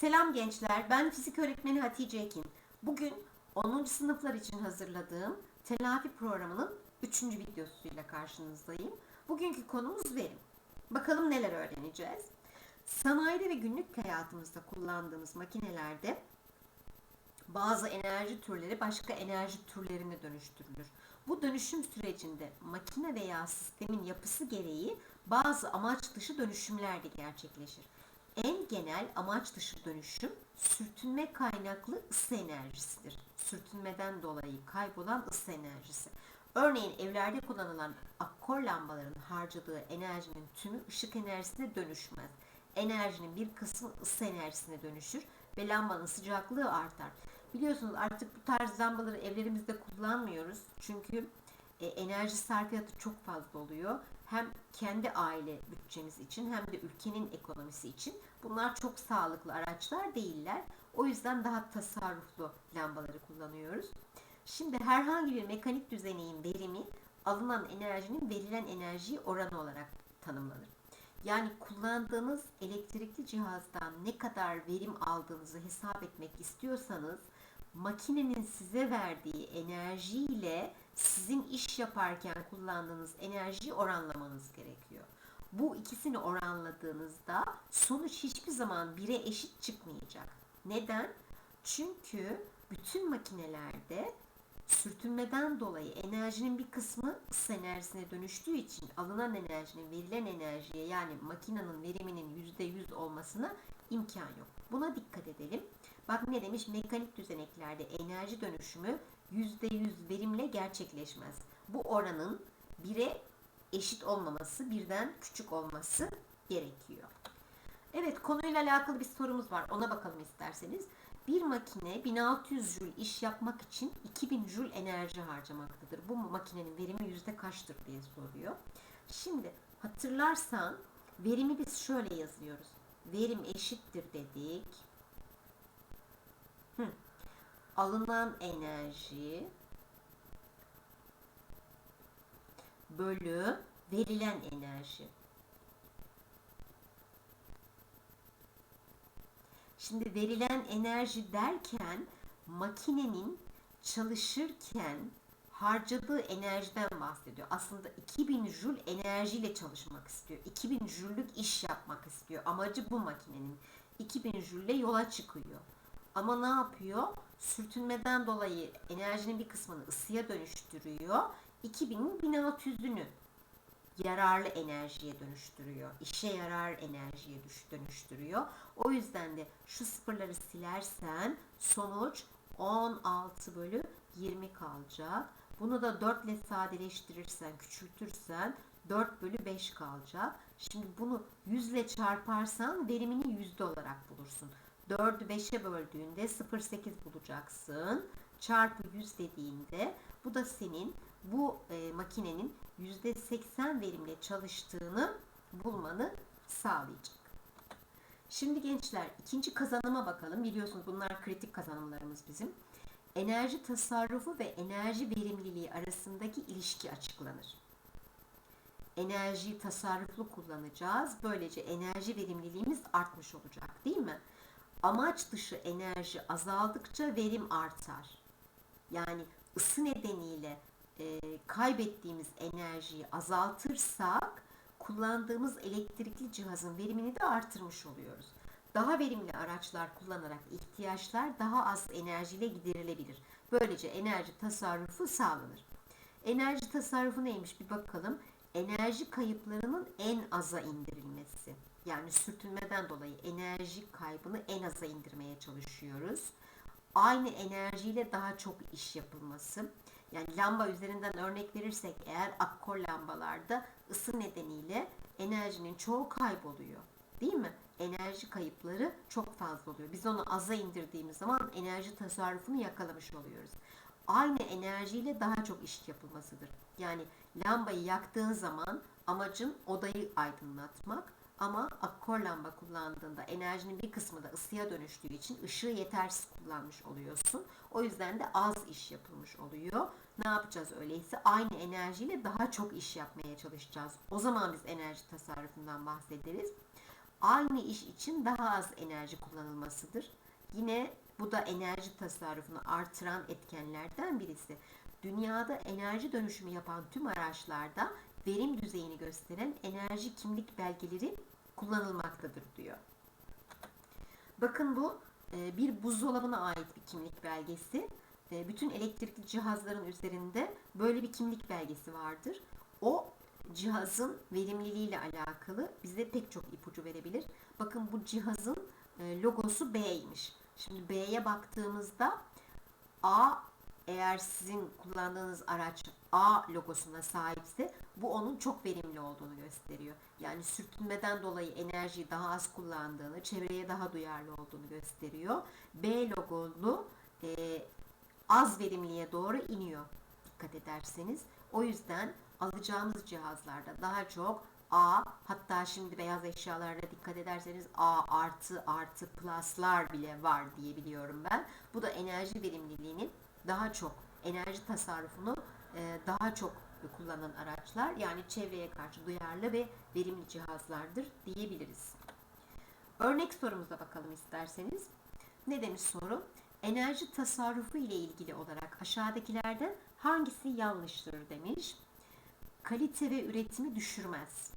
Selam gençler, ben fizik öğretmeni Hatice Ekin. Bugün 10. sınıflar için hazırladığım telafi programının 3. videosuyla karşınızdayım. Bugünkü konumuz verim. Bakalım neler öğreneceğiz. Sanayide ve günlük hayatımızda kullandığımız makinelerde bazı enerji türleri başka enerji türlerine dönüştürülür. Bu dönüşüm sürecinde makine veya sistemin yapısı gereği bazı amaç dışı dönüşümler de gerçekleşir. En genel amaç dışı dönüşüm sürtünme kaynaklı ısı enerjisidir. Sürtünmeden dolayı kaybolan ısı enerjisi. Örneğin evlerde kullanılan akkor lambaların harcadığı enerjinin tümü ışık enerjisine dönüşmez. Enerjinin bir kısmı ısı enerjisine dönüşür ve lambanın sıcaklığı artar. Biliyorsunuz artık bu tarz lambaları evlerimizde kullanmıyoruz. Çünkü e, enerji sarfiyatı çok fazla oluyor. Hem kendi aile bütçemiz için hem de ülkenin ekonomisi için bunlar çok sağlıklı araçlar değiller. O yüzden daha tasarruflu lambaları kullanıyoruz. Şimdi herhangi bir mekanik düzeneğin verimi alınan enerjinin verilen enerjiye oranı olarak tanımlanır. Yani kullandığınız elektrikli cihazdan ne kadar verim aldığınızı hesap etmek istiyorsanız makinenin size verdiği enerjiyle sizin iş yaparken kullandığınız enerjiyi oranlamanız gerekiyor. Bu ikisini oranladığınızda sonuç hiçbir zaman bire eşit çıkmayacak. Neden? Çünkü bütün makinelerde sürtünmeden dolayı enerjinin bir kısmı ısı enerjisine dönüştüğü için alınan enerjinin verilen enerjiye yani makinenin veriminin %100 olmasına imkan yok. Buna dikkat edelim. Bak ne demiş? Mekanik düzeneklerde enerji dönüşümü %100 verimle gerçekleşmez. Bu oranın bire eşit olmaması, birden küçük olması gerekiyor. Evet, konuyla alakalı bir sorumuz var. Ona bakalım isterseniz. Bir makine 1600 jül iş yapmak için 2000 jül enerji harcamaktadır. Bu makinenin verimi yüzde kaçtır diye soruyor. Şimdi hatırlarsan verimi biz şöyle yazıyoruz. Verim eşittir dedik. Alınan enerji bölü verilen enerji. Şimdi verilen enerji derken makinenin çalışırken harcadığı enerjiden bahsediyor. Aslında 2000 jül enerjiyle çalışmak istiyor. 2000 jüllük iş yapmak istiyor. Amacı bu makinenin. 2000 jülle yola çıkıyor. Ama ne yapıyor? Sürtünmeden dolayı enerjinin bir kısmını ısıya dönüştürüyor. 2000'in 1600'ünü yararlı enerjiye dönüştürüyor. İşe yarar enerjiye dönüştürüyor. O yüzden de şu sıfırları silersen sonuç 16 bölü 20 kalacak. Bunu da 4 ile sadeleştirirsen, küçültürsen 4 bölü 5 kalacak. Şimdi bunu 100 ile çarparsan verimini yüzde olarak bulursun. 4'ü 5'e böldüğünde 0,8 bulacaksın. Çarpı 100 dediğinde bu da senin bu e, makinenin %80 verimle çalıştığını bulmanı sağlayacak. Şimdi gençler ikinci kazanıma bakalım. Biliyorsunuz bunlar kritik kazanımlarımız bizim. Enerji tasarrufu ve enerji verimliliği arasındaki ilişki açıklanır. Enerjiyi tasarruflu kullanacağız. Böylece enerji verimliliğimiz artmış olacak değil mi? Amaç dışı enerji azaldıkça verim artar. Yani ısı nedeniyle e, kaybettiğimiz enerjiyi azaltırsak kullandığımız elektrikli cihazın verimini de artırmış oluyoruz. Daha verimli araçlar kullanarak ihtiyaçlar daha az enerjiyle giderilebilir. Böylece enerji tasarrufu sağlanır. Enerji tasarrufu neymiş bir bakalım. Enerji kayıplarının en aza indirilmesi. Yani sürtünmeden dolayı enerji kaybını en aza indirmeye çalışıyoruz. Aynı enerjiyle daha çok iş yapılması. Yani lamba üzerinden örnek verirsek eğer akkor lambalarda ısı nedeniyle enerjinin çoğu kayboluyor. Değil mi? Enerji kayıpları çok fazla oluyor. Biz onu aza indirdiğimiz zaman enerji tasarrufunu yakalamış oluyoruz. Aynı enerjiyle daha çok iş yapılmasıdır. Yani lambayı yaktığın zaman amacın odayı aydınlatmak ama akkor lamba kullandığında enerjinin bir kısmı da ısıya dönüştüğü için ışığı yetersiz kullanmış oluyorsun. O yüzden de az iş yapılmış oluyor. Ne yapacağız öyleyse? Aynı enerjiyle daha çok iş yapmaya çalışacağız. O zaman biz enerji tasarrufundan bahsederiz. aynı iş için daha az enerji kullanılmasıdır. Yine bu da enerji tasarrufunu artıran etkenlerden birisi. Dünyada enerji dönüşümü yapan tüm araçlarda verim düzeyini gösteren enerji kimlik belgeleri kullanılmaktadır diyor. Bakın bu e, bir buzdolabına ait bir kimlik belgesi. E, Bütün elektrikli cihazların üzerinde böyle bir kimlik belgesi vardır. O cihazın verimliliğiyle alakalı bize pek çok ipucu verebilir. Bakın bu cihazın e, logosu B'ymiş. Şimdi B'ye baktığımızda A eğer sizin kullandığınız araç A logosuna sahipse bu onun çok verimli olduğunu gösteriyor. Yani sürtünmeden dolayı enerjiyi daha az kullandığını, çevreye daha duyarlı olduğunu gösteriyor. B logolu e, az verimliye doğru iniyor dikkat ederseniz. O yüzden alacağımız cihazlarda daha çok A hatta şimdi beyaz eşyalarda dikkat ederseniz A artı artı pluslar bile var diye biliyorum ben. Bu da enerji verimliliğinin daha çok enerji tasarrufunu daha çok kullanan araçlar yani çevreye karşı duyarlı ve verimli cihazlardır diyebiliriz. Örnek sorumuza bakalım isterseniz. Ne demiş soru? Enerji tasarrufu ile ilgili olarak aşağıdakilerden hangisi yanlıştır demiş. Kalite ve üretimi düşürmez.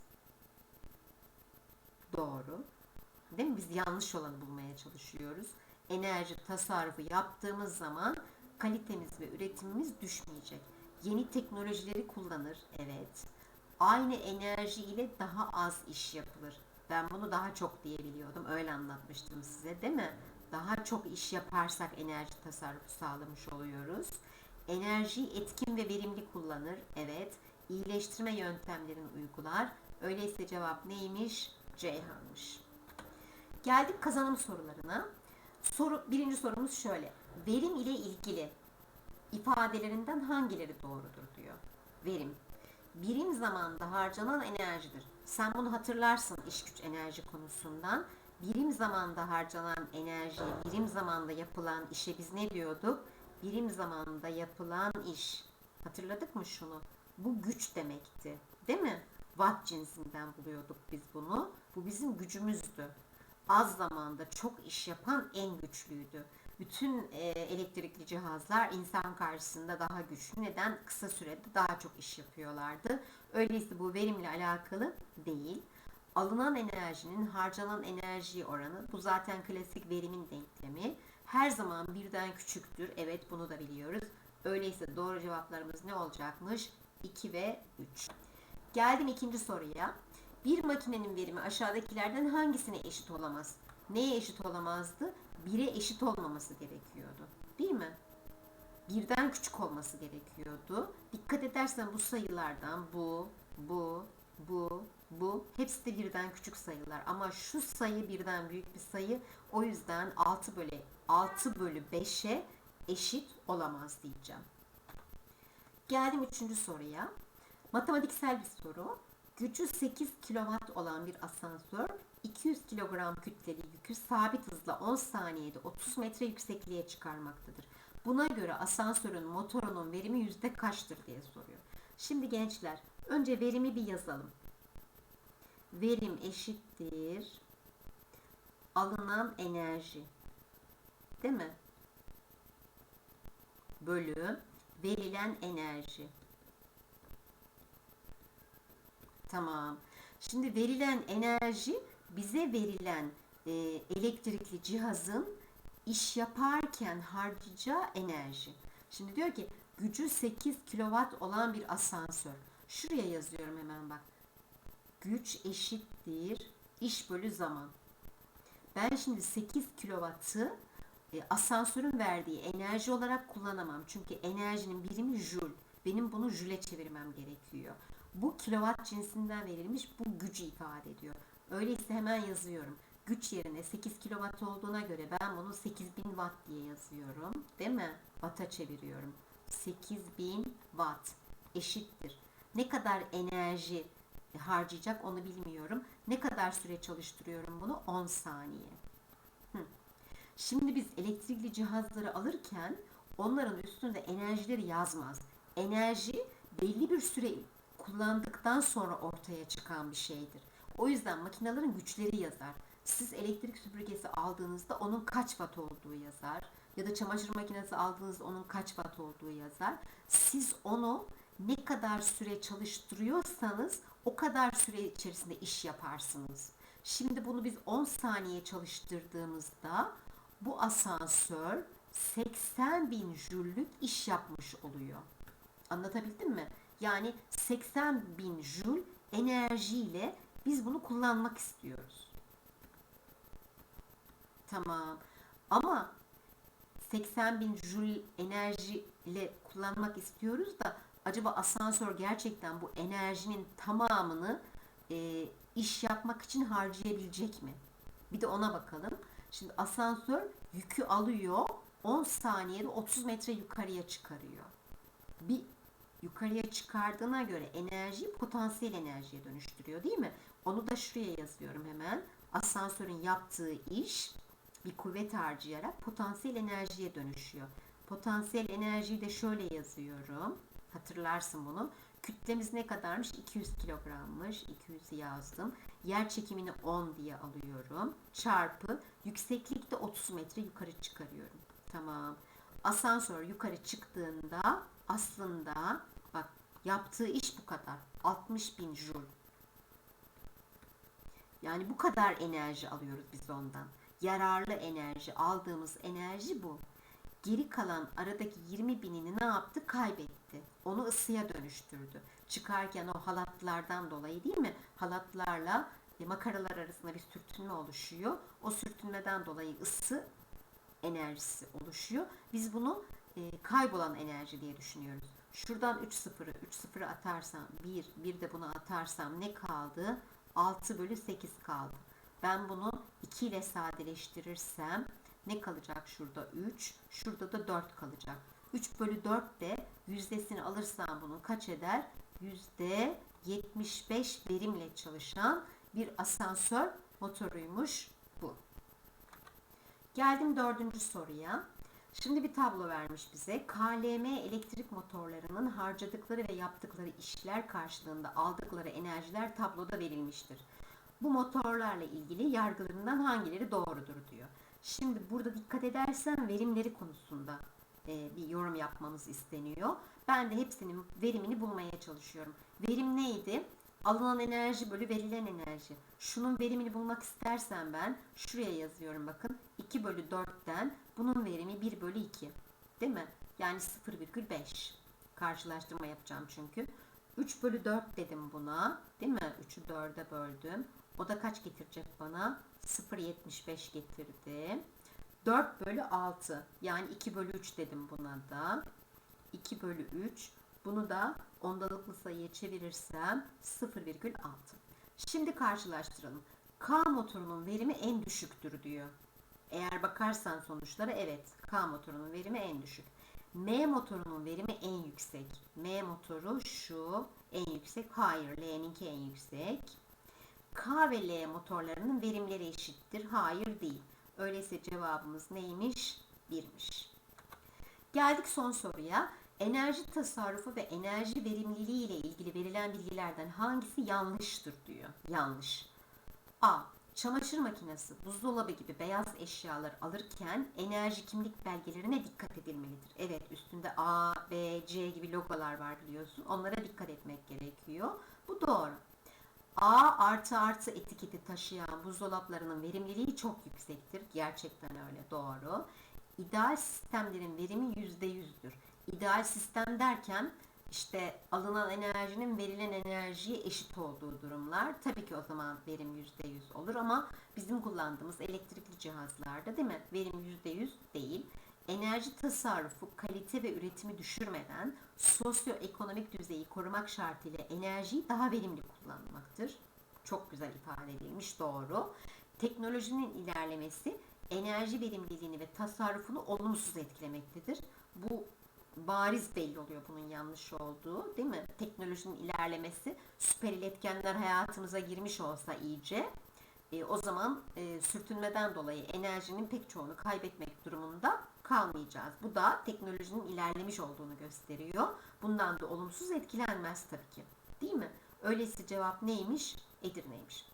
Doğru. Değil mi? Biz yanlış olanı bulmaya çalışıyoruz. Enerji tasarrufu yaptığımız zaman kalitemiz ve üretimimiz düşmeyecek. Yeni teknolojileri kullanır. Evet. Aynı enerji ile daha az iş yapılır. Ben bunu daha çok diyebiliyordum. Öyle anlatmıştım size değil mi? Daha çok iş yaparsak enerji tasarrufu sağlamış oluyoruz. Enerjiyi etkin ve verimli kullanır. Evet. İyileştirme yöntemlerini uygular. Öyleyse cevap neymiş? Ceyhan'mış. Geldik kazanım sorularına. Soru, birinci sorumuz şöyle. Verim ile ilgili ifadelerinden hangileri doğrudur diyor. Verim. Birim zamanda harcanan enerjidir. Sen bunu hatırlarsın iş güç enerji konusundan. Birim zamanda harcanan enerji, birim zamanda yapılan işe biz ne diyorduk? Birim zamanda yapılan iş. Hatırladık mı şunu? Bu güç demekti. Değil mi? Watt cinsinden buluyorduk biz bunu. Bu bizim gücümüzdü. Az zamanda çok iş yapan en güçlüydü. Bütün e, elektrikli cihazlar insan karşısında daha güçlü. Neden? Kısa sürede daha çok iş yapıyorlardı. Öyleyse bu verimle alakalı değil. Alınan enerjinin harcanan enerji oranı. Bu zaten klasik verimin denklemi. Her zaman birden küçüktür. Evet bunu da biliyoruz. Öyleyse doğru cevaplarımız ne olacakmış? 2 ve 3. Geldim ikinci soruya. Bir makinenin verimi aşağıdakilerden hangisine eşit olamaz? Neye eşit olamazdı? 1'e eşit olmaması gerekiyordu. Değil mi? Birden küçük olması gerekiyordu. Dikkat edersen bu sayılardan bu, bu, bu, bu hepsi de birden küçük sayılar. Ama şu sayı birden büyük bir sayı. O yüzden 6 bölü 6 bölü 5'e eşit olamaz diyeceğim. Geldim üçüncü soruya. Matematiksel bir soru. Gücü 8 kW olan bir asansör 200 kilogram kütleli yükü sabit hızla 10 saniyede 30 metre yüksekliğe çıkarmaktadır. Buna göre asansörün motorunun verimi yüzde kaçtır diye soruyor. Şimdi gençler önce verimi bir yazalım. Verim eşittir alınan enerji. Değil mi? Bölü verilen enerji. Tamam. Şimdi verilen enerji bize verilen e, elektrikli cihazın iş yaparken harcayacağı enerji. Şimdi diyor ki gücü 8 kW olan bir asansör. Şuraya yazıyorum hemen bak. Güç eşittir iş bölü zaman. Ben şimdi 8 kW'ı e, asansörün verdiği enerji olarak kullanamam. Çünkü enerjinin birimi joule. Benim bunu jüle çevirmem gerekiyor. Bu kilowatt cinsinden verilmiş bu gücü ifade ediyor. Öyleyse hemen yazıyorum. Güç yerine 8 kilowatt olduğuna göre ben bunu 8000 watt diye yazıyorum. Değil mi? Watt'a çeviriyorum. 8000 watt eşittir. Ne kadar enerji harcayacak onu bilmiyorum. Ne kadar süre çalıştırıyorum bunu? 10 saniye. Hı. Şimdi biz elektrikli cihazları alırken onların üstünde enerjileri yazmaz. Enerji belli bir süre kullandıktan sonra ortaya çıkan bir şeydir. O yüzden makinelerin güçleri yazar. Siz elektrik süpürgesi aldığınızda onun kaç watt olduğu yazar. Ya da çamaşır makinesi aldığınızda onun kaç watt olduğu yazar. Siz onu ne kadar süre çalıştırıyorsanız o kadar süre içerisinde iş yaparsınız. Şimdi bunu biz 10 saniye çalıştırdığımızda bu asansör 80 bin jüllük iş yapmış oluyor. Anlatabildim mi? Yani 80 bin jül enerjiyle biz bunu kullanmak istiyoruz. Tamam. Ama 80 bin jül enerjiyle kullanmak istiyoruz da acaba asansör gerçekten bu enerjinin tamamını e, iş yapmak için harcayabilecek mi? Bir de ona bakalım. Şimdi asansör yükü alıyor 10 saniyede 30 metre yukarıya çıkarıyor. Bir yukarıya çıkardığına göre enerjiyi potansiyel enerjiye dönüştürüyor değil mi? Onu da şuraya yazıyorum hemen. Asansörün yaptığı iş bir kuvvet harcayarak potansiyel enerjiye dönüşüyor. Potansiyel enerjiyi de şöyle yazıyorum. Hatırlarsın bunu. Kütlemiz ne kadarmış? 200 kilogrammış. 200'ü yazdım. Yer çekimini 10 diye alıyorum. Çarpı yükseklikte 30 metre yukarı çıkarıyorum. Tamam. Asansör yukarı çıktığında aslında bak yaptığı iş bu kadar. 60 bin joule. Yani bu kadar enerji alıyoruz biz ondan. Yararlı enerji, aldığımız enerji bu. Geri kalan aradaki 20 binini ne yaptı? Kaybetti. Onu ısıya dönüştürdü. Çıkarken o halatlardan dolayı değil mi? Halatlarla e, makaralar arasında bir sürtünme oluşuyor. O sürtünmeden dolayı ısı enerjisi oluşuyor. Biz bunu e, kaybolan enerji diye düşünüyoruz. Şuradan 3 sıfırı, 3 sıfırı atarsam 1, bir de bunu atarsam ne kaldı? 6 bölü 8 kaldı. Ben bunu 2 ile sadeleştirirsem ne kalacak şurada? 3, şurada da 4 kalacak. 3 bölü 4 de yüzdesini alırsam bunu kaç eder? Yüzde 75 verimle çalışan bir asansör motoruymuş bu. Geldim dördüncü soruya. Şimdi bir tablo vermiş bize. KLM elektrik motorlarının harcadıkları ve yaptıkları işler karşılığında aldıkları enerjiler tabloda verilmiştir. Bu motorlarla ilgili yargılarından hangileri doğrudur diyor. Şimdi burada dikkat edersen verimleri konusunda e, bir yorum yapmamız isteniyor. Ben de hepsinin verimini bulmaya çalışıyorum. Verim neydi? Alınan enerji bölü verilen enerji. Şunun verimini bulmak istersen ben şuraya yazıyorum bakın. 2 bölü 4'ten bunun verimi 1 bölü 2. Değil mi? Yani 0,5. Karşılaştırma yapacağım çünkü. 3 bölü 4 dedim buna. Değil mi? 3'ü 4'e böldüm. O da kaç getirecek bana? 0,75 getirdi. 4 bölü 6. Yani 2 bölü 3 dedim buna da. 2 bölü 3. Bunu da ondalıklı sayıya çevirirsem 0,6. Şimdi karşılaştıralım. K motorunun verimi en düşüktür diyor. Eğer bakarsan sonuçlara evet K motorunun verimi en düşük. M motorunun verimi en yüksek. M motoru şu en yüksek. Hayır L'ninki en yüksek. K ve L motorlarının verimleri eşittir. Hayır değil. Öyleyse cevabımız neymiş? 1'miş. Geldik son soruya. Enerji tasarrufu ve enerji verimliliği ile ilgili verilen bilgilerden hangisi yanlıştır diyor. Yanlış. A. Çamaşır makinesi, buzdolabı gibi beyaz eşyalar alırken enerji kimlik belgelerine dikkat edilmelidir. Evet üstünde A, B, C gibi logolar var biliyorsun. Onlara dikkat etmek gerekiyor. Bu doğru. A artı artı etiketi taşıyan buzdolaplarının verimliliği çok yüksektir. Gerçekten öyle doğru. İdeal sistemlerin verimi %100'dür. İdeal sistem derken işte alınan enerjinin verilen enerjiye eşit olduğu durumlar. Tabii ki o zaman verim %100 olur ama bizim kullandığımız elektrikli cihazlarda değil mi? Verim %100 değil. Enerji tasarrufu, kalite ve üretimi düşürmeden sosyoekonomik düzeyi korumak şartıyla enerjiyi daha verimli kullanmaktır. Çok güzel ifade edilmiş, doğru. Teknolojinin ilerlemesi enerji verimliliğini ve tasarrufunu olumsuz etkilemektedir. Bu bariz belli oluyor bunun yanlış olduğu değil mi? Teknolojinin ilerlemesi süper iletkenler hayatımıza girmiş olsa iyice e, o zaman e, sürtünmeden dolayı enerjinin pek çoğunu kaybetmek durumunda kalmayacağız. Bu da teknolojinin ilerlemiş olduğunu gösteriyor. Bundan da olumsuz etkilenmez tabii ki. Değil mi? Öyleyse cevap neymiş? Edirne'ymiş.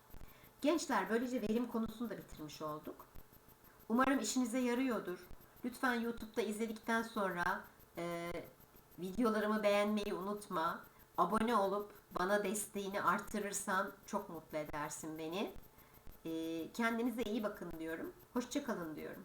Gençler böylece verim konusunu da bitirmiş olduk. Umarım işinize yarıyordur. Lütfen YouTube'da izledikten sonra e, videolarımı beğenmeyi unutma. Abone olup bana desteğini artırırsan çok mutlu edersin beni. E, kendinize iyi bakın diyorum. Hoşçakalın diyorum.